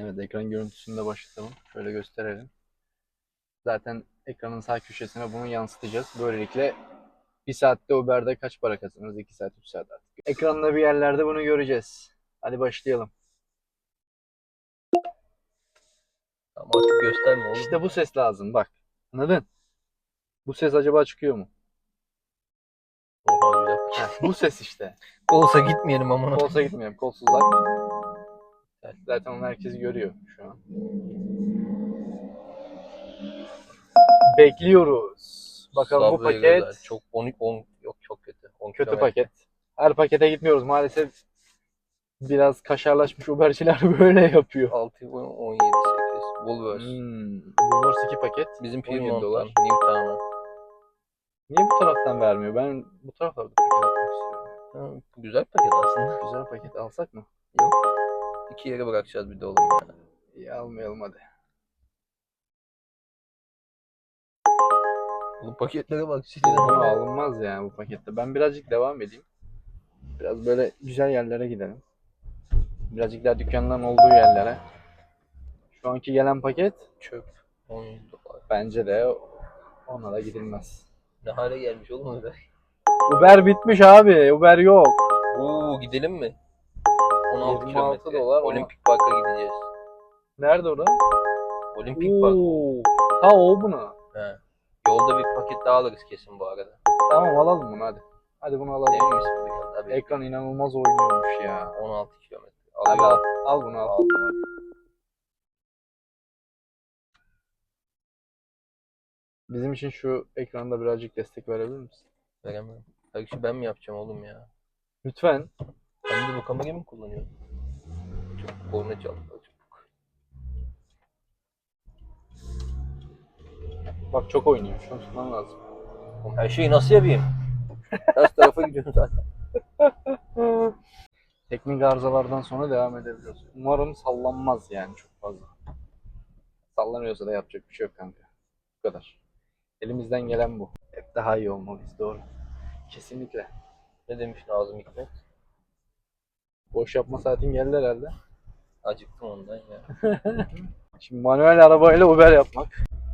Evet ekran görüntüsünü de başlatalım. Şöyle gösterelim. Zaten ekranın sağ köşesine bunu yansıtacağız. Böylelikle bir saatte Uber'de kaç para kazanırız? 2 saat, 3 saat artık. Ekranda bir yerlerde bunu göreceğiz. Hadi başlayalım. Ama artık gösterme oğlum. İşte bu ses lazım bak. Anladın? Bu ses acaba çıkıyor mu? Oha güzel. Heh, bu ses işte. Olsa gitmeyelim amına. Kolsa gitmeyelim. Kolsuzlar. Zaten onu herkes görüyor şu an. Bekliyoruz. Bakalım bu paket güzel. Çok 10 10 yok çok kötü. 10 kötü kilometre. paket. Her pakete gitmiyoruz maalesef. Biraz kaşarlaşmış Uber'ciler böyle yapıyor. 6 17 8 Woolworths. Hmm, Woolworths 2 paket. Bizim 17 Piedmont'tan dolar. Newtown'a. Niye bu taraftan vermiyor? Ben bu taraflarda paket almak istiyorum. Ha, Güzel paket aslında. Güzel paket alsak mı? Yok. İki yere bırakacağız bir de oğlum ya. İyi almayalım hadi. Oğlum paketlere bak. Ama alınmaz yani bu pakette. Ben birazcık devam edeyim. Biraz böyle güzel yerlere gidelim. Birazcık daha dükkanların olduğu yerlere. Şu anki gelen paket Çöp. 10 dolar. bence de ona da gidilmez. Ne hale gelmiş oğlum öyle. Uber bitmiş abi. Uber yok. Oo gidelim mi? 16 26 kilometre. dolar Olimpik Park'a gideceğiz. Nerede orada? Olimpik Park. Oo. Ha o buna. He. Yolda bir paket daha alırız kesin bu arada. Tamam alalım bunu hadi. Hadi bunu alalım. Emin misin? Tabii. Ekran inanılmaz oynuyormuş ya. 16 kilometre. Hadi al. Alıyorum. Al bunu al. Aldım hadi. Bizim için şu ekranda birazcık destek verebilir misin? Veremem. Her işi ben mi yapacağım oğlum ya? Lütfen. Ben de bu kamerayı mı kullanıyorum? Çok korna çaldı. Çok. Bak çok oynuyor. Şunu tutman lazım. Oğlum her şeyi nasıl yapayım? Ters tarafa gidiyorum zaten. Teknik arızalardan sonra devam edebiliyoruz. Umarım sallanmaz yani çok fazla. Sallanıyorsa da yapacak bir şey yok kanka. Bu kadar. Elimizden gelen bu. Hep daha iyi olmalıyız doğru. Kesinlikle. Ne demiş Nazım Hikmet? Boş yapma saatin geldi herhalde. Acıktım ondan ya. Şimdi manuel arabayla Uber yapmak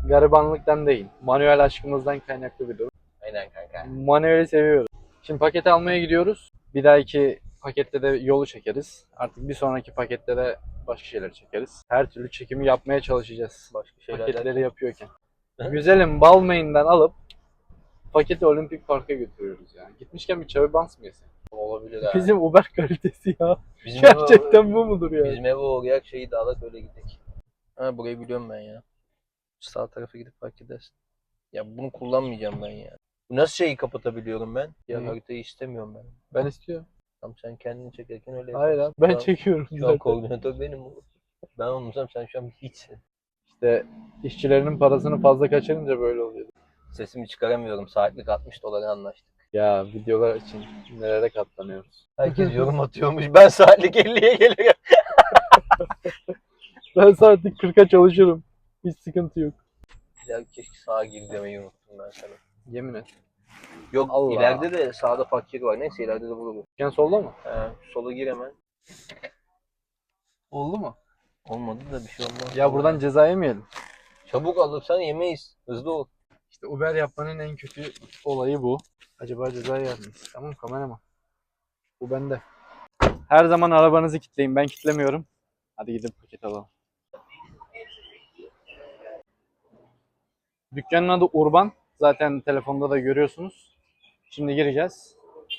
garibanlıktan değil. Manuel aşkımızdan kaynaklı bir durum. Aynen kanka. Manueli seviyoruz. Şimdi paket almaya gidiyoruz. Bir dahaki pakette de yolu çekeriz. Artık bir sonraki pakette de başka şeyler çekeriz. Her türlü çekimi yapmaya çalışacağız. Başka şeyler paketleri yapıyorken. Güzelim Balmain'den alıp paketi Olimpik Park'a götürüyoruz yani. Gitmişken bir Çavi Bans mı yesek? Olabilir ha. Bizim Uber kalitesi ya. Bizim Gerçekten bu mudur ya? Bizim eve uğrayak şeyi dağılak öyle gidelim. Ha burayı biliyorum ben ya. Sağ tarafa gidip fark edersin. Ya bunu kullanmayacağım ben ya. Bu nasıl şeyi kapatabiliyorum ben? Ya Hı. haritayı istemiyorum ben. Ben istiyorum. Tamam sen kendini çekerken öyle Hayır abi ben an- çekiyorum. Şu an zaten. koordinatör benim oğlum. Ben olmasam sen şu an hiçsin. İşte işçilerinin parasını fazla kaçırınca böyle oluyor. Sesimi çıkaramıyorum. Saatlik 60 dolara anlaştık. Ya videolar için nelere katlanıyoruz. Herkes yorum atıyormuş. Ben saatlik 50'ye gelirim. Ben saatlik 40'a çalışırım. Hiç sıkıntı yok. Ya keşke sağa gir demeyi unuttum ben sana. Yemin et. Yok Allah. ileride de sağda fakir var. Neyse ileride de bulurum. Dükkan solda mı? He, sola gir hemen. Oldu mu? Olmadı da bir şey olmaz. Ya buradan ceza yemeyelim. Çabuk alırsan yemeyiz. Hızlı ol. İşte Uber yapmanın en kötü olayı bu. Acaba ceza yer miyiz? Tamam kameraman. Bu bende. Her zaman arabanızı kitleyin. Ben kitlemiyorum. Hadi gidip paket alalım. Dükkanın adı Urban. Zaten telefonda da görüyorsunuz. Şimdi gireceğiz.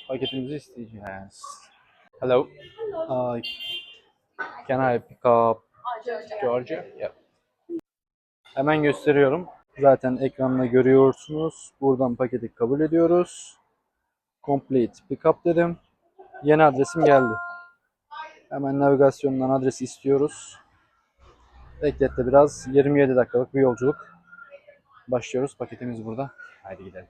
Paketimizi isteyeceğiz. Hello. Uh, can I pick up Georgia? Yeah. Hemen gösteriyorum. Zaten ekranda görüyorsunuz. Buradan paketi kabul ediyoruz. Complete pickup dedim. Yeni adresim geldi. Hemen navigasyondan adresi istiyoruz. Bekletti biraz. 27 dakikalık bir yolculuk. Başlıyoruz. Paketimiz burada. Haydi gidelim.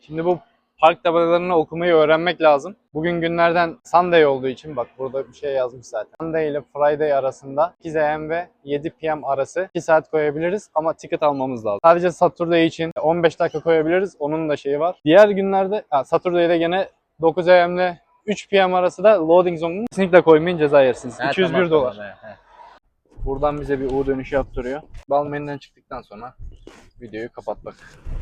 Şimdi bu park tabelalarını okumayı öğrenmek lazım. Bugün günlerden Sunday olduğu için bak burada bir şey yazmış zaten. Sunday ile Friday arasında 2 am ve 7 pm arası 2 saat koyabiliriz ama ticket almamız lazım. Sadece Saturday için 15 dakika koyabiliriz. Onun da şeyi var. Diğer günlerde ha, Saturday'da gene 9 am ile 3 PM arası da loading zone'unu kesinlikle koymayın ceza yersiniz. Ha, 201 tamam, dolar. tamam, he. Buradan bize bir U dönüşü yaptırıyor. Balmain'den çıktıktan sonra videoyu kapatmak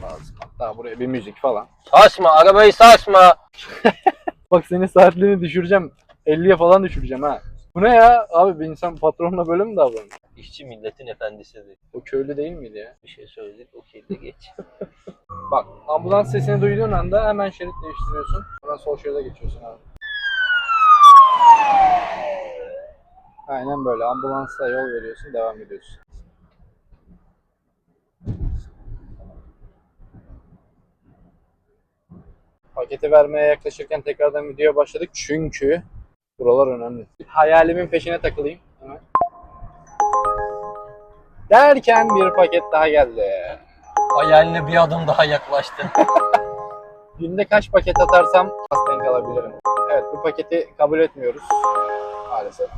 lazım. Hatta buraya bir müzik falan. Saçma arabayı saçma. Bak senin saatliğini düşüreceğim. 50'ye falan düşüreceğim ha. Bu ne ya? Abi bir insan patronla böyle mi davranıyor? İşçi milletin efendisidir. O köylü değil miydi ya? Bir şey söyledik okey de geç. Bak ambulans sesini duyduğun anda hemen şerit değiştiriyorsun. Hemen sol şeride geçiyorsun abi. Aynen böyle ambulansa yol veriyorsun devam ediyorsun. Paketi vermeye yaklaşırken tekrardan videoya başladık çünkü buralar önemli. Hayalimin peşine takılayım hemen. Derken bir paket daha geldi. Hayaline bir adım daha yaklaştın. Günde kaç paket atarsam az denk alabilirim. Evet bu paketi kabul etmiyoruz. Maalesef.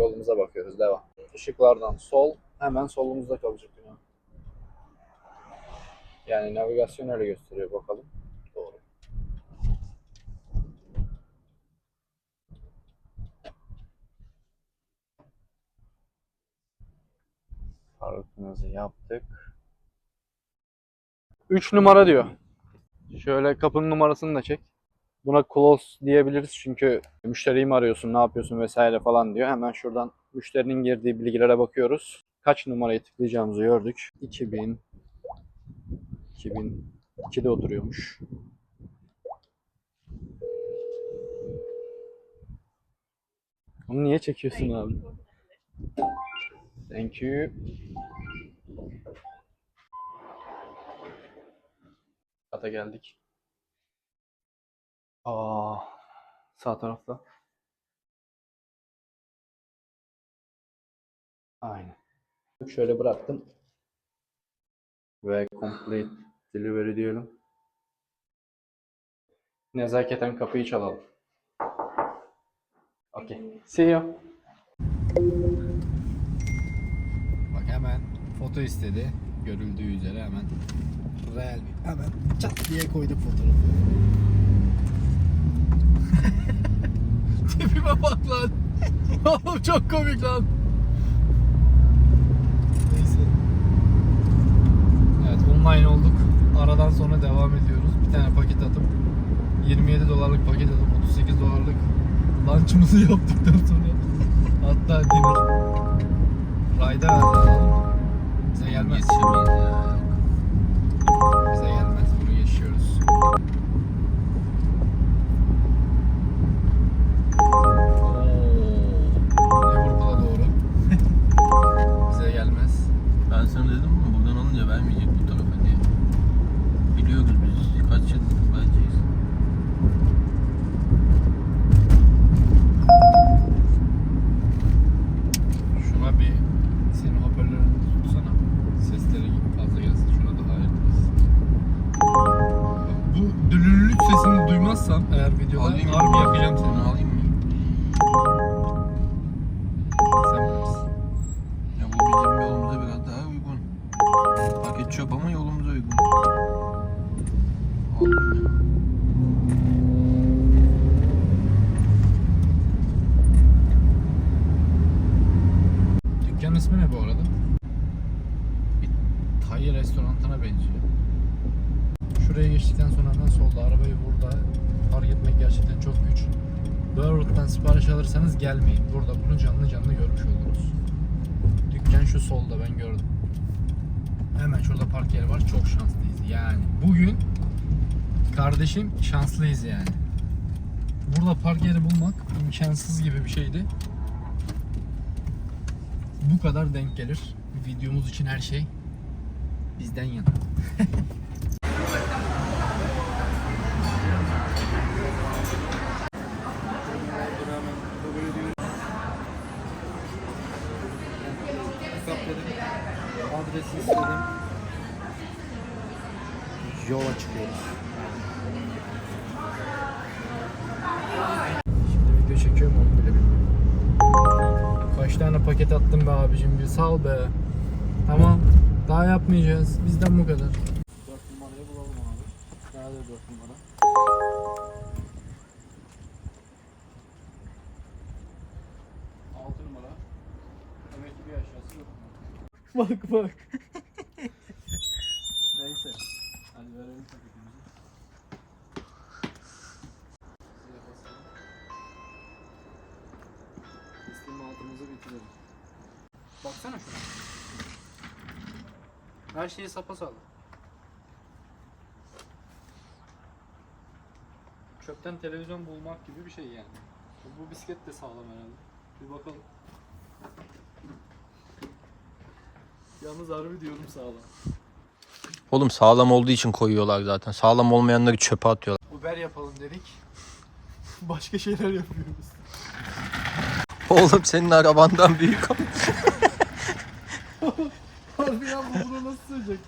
Yolumuza bakıyoruz. Devam. Işıklardan sol. Hemen solumuzda kalacak. bina. Yani navigasyon öyle gösteriyor bakalım. Doğru. Parkımızı yaptık. 3 numara diyor. Şöyle kapının numarasını da çek. Buna close diyebiliriz çünkü müşteriyi mi arıyorsun, ne yapıyorsun vesaire falan diyor. Hemen şuradan müşterinin girdiği bilgilere bakıyoruz. Kaç numarayı tıklayacağımızı gördük. 2000 2002'de oturuyormuş. Onu niye çekiyorsun abi? Thank you. Kata geldik. Aa, sağ tarafta. Aynen. Şöyle bıraktım. Ve complete delivery diyelim. Nezaketen kapıyı çalalım. Okay. See you. Bak hemen foto istedi. Görüldüğü üzere hemen real bir hemen çat diye koyduk fotoğrafı. Tipime bak lan. Oğlum çok komik lan. Neyse. Evet online olduk. Aradan sonra devam ediyoruz. Bir tane paket atıp 27 dolarlık paket atıp 38 dolarlık lunch'ımızı yaptıktan sonra hatta dinner. Rayda. Bize gelmez. Yetişemeyiz ya. Çöp ama yolumuza uygun. Aldım ya. Dükkanın ismi ne bu arada? Bir Thai restoranına benziyor. Şuraya geçtikten sonra hemen solda arabayı burada park etmek gerçekten çok güç. Burwood'dan sipariş alırsanız gelmeyin. Burada bunu canlı canlı görmüş oluruz. Dükkan şu solda ben gördüm. Hemen şurada park yeri var. Çok şanslıyız yani. Bugün kardeşim şanslıyız yani. Burada park yeri bulmak imkansız gibi bir şeydi bu kadar denk gelir. Videomuz için her şey bizden yana. Adresi istedim. Yola çıkıyoruz. Şimdi video çekiyorum onu bile bilmiyorum. Kaç tane paket attım be abicim bir sal be. Tamam. Daha yapmayacağız. Bizden bu kadar. 4 numarayı bulalım abi. Nerede 4 numara? Bak bak. Neyse. Hadi verelim paketimizi. Zile. Teslimatımızı bitirelim. Baksana şuna. Her şeyi sapasağlam. Çöpten televizyon bulmak gibi bir şey yani. Bu bisiklet de sağlam herhalde. Bir bakalım. Yalnız harbi diyorum sağlam. Oğlum sağlam olduğu için koyuyorlar zaten. Sağlam olmayanları çöpe atıyorlar. Uber yapalım dedik. Başka şeyler yapıyoruz. Oğlum senin arabandan büyük o. Harbi ya bu buna nasıl sığacak?